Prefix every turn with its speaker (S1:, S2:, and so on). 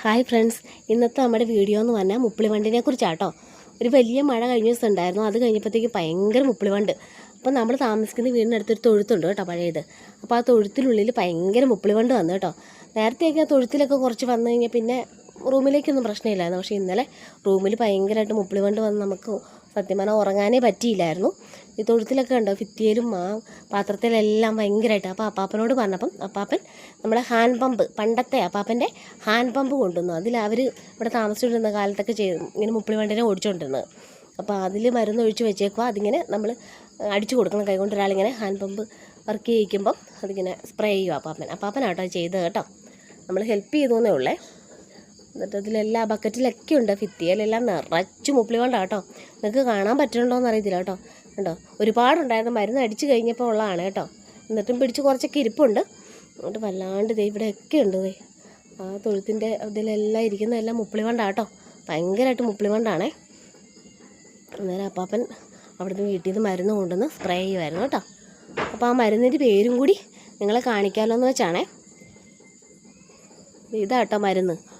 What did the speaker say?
S1: Hi friends ഇന്നത്തെ നമ്മുടെ video എന്ന് പറഞ്ഞാൽ മുപ്പിളിവണ്ടിനെ കുറിച്ചാട്ടോ. ഒരു വലിയ മഴ കഴിഞ്ഞ ദിവസം ഉണ്ടായിരുന്നു. അത് കഴിഞ്ഞപ്പോഴത്തേക്ക് ഭയങ്കര മുപ്പിളിവണ്ട്. അപ്പോൾ നമ്മൾ താമസിക്കുന്ന വീടിനടുത്തൊരു തൊഴുത്തുണ്ട് കേട്ടോ പഴയത്. അപ്പോൾ ആ തൊഴുത്തിനുള്ളിൽ ഭയങ്കര മുപ്പിളിവണ്ട് വന്നു കേട്ടോ. നേരത്തെയൊക്കെ ആ തൊഴുത്തിലൊക്കെ കുറച്ച് വന്നു കഴിഞ്ഞാൽ പിന്നെ റൂമിലേക്കൊന്നും പ്രശ്നമില്ലായിരുന്നു. പക്ഷേ ഇന്നലെ റൂമിൽ ഭയങ്കരമായിട്ട് മുപ്പിളിവണ്ട് വന്ന് നമുക്ക് സത്യം പറഞ്ഞാൽ ഉറങ്ങാനേ പറ്റിയില്ലായിരുന്നു. ഈ തൊഴുത്തിലൊക്കെ ഉണ്ടോ ഭിത്തിയിലും ആ പാത്രത്തിലെല്ലാം ഭയങ്കരമായിട്ട് അപ്പോൾ അപ്പാപ്പനോട് പറഞ്ഞപ്പം അപ്പാപ്പൻ നമ്മുടെ ഹാൻഡ് പമ്പ് പണ്ടത്തെ അപ്പാപ്പന്റെ ഹാൻഡ് പമ്പ് കൊണ്ടുവന്നു. അതിൽ അവർ ഇവിടെ താമസിച്ചുകൊണ്ടിരുന്ന കാലത്തൊക്കെ ചെയ്ത് ഇങ്ങനെ മുപ്പിളി വണ്ടിനെ ഓടിച്ചുകൊണ്ടിരുന്നത്. അപ്പോൾ അതിൽ മരുന്ന് ഒഴിച്ച് വെച്ചേക്കുക അതിങ്ങനെ നമ്മൾ അടിച്ചു കൊടുക്കണം. കൈകൊണ്ട് ഒരാളിങ്ങനെ ഹാൻഡ് പമ്പ് വർക്ക് ചെയ്യിക്കുമ്പം അതിങ്ങനെ സ്പ്രേ ചെയ്യുക അപ്പാപ്പൻ. അപ്പാപ്പനാട്ടോ അത് ചെയ്തത് കേട്ടോ. നമ്മൾ ഹെൽപ്പ് ചെയ്തു ഉള്ളേ. എന്നിട്ട് അതിലെല്ലാ ബക്കറ്റിലൊക്കെ ഉണ്ട് ഭിത്തിയിലെല്ലാം നിറച്ച് മുപ്പിളി കൊണ്ടാട്ടോ നിങ്ങൾക്ക് കാണാൻ പറ്റുന്നുണ്ടോയെന്ന് അറിയത്തില്ല കേട്ടോ. കണ്ടോ? ഒരുപാടുണ്ടായിരുന്നു മരുന്ന് അടിച്ച് കഴിഞ്ഞപ്പോൾ ഉള്ളതാണ് കേട്ടോ. എന്നിട്ടും പിടിച്ച് കുറച്ചൊക്കെ ഇരിപ്പുണ്ട്. എന്നിട്ട് വല്ലാണ്ട് ദേ ഇവിടെയൊക്കെ ഉണ്ട് ദേ. ആ തൊഴുത്തിന്റെ ഇതിലെല്ലാം ഇരിക്കുന്നതെല്ലാം മുപ്പിളി കൊണ്ടാണ് കേട്ടോ. ഭയങ്കരമായിട്ട് മുപ്പിളി കൊണ്ടാണേ അന്നേരം അപ്പാപ്പൻ അവിടുന്ന് വീട്ടിൽ നിന്ന് മരുന്ന് കൊണ്ടുവന്ന് സ്പ്രേ ചെയ്യുമായിരുന്നു കേട്ടോ. അപ്പോൾ ആ മരുന്നിന്റെ പേരും കൂടി നിങ്ങളെ കാണിക്കാമല്ലോ എന്ന് വെച്ചാണേ. ഇതാട്ടോ മരുന്ന്.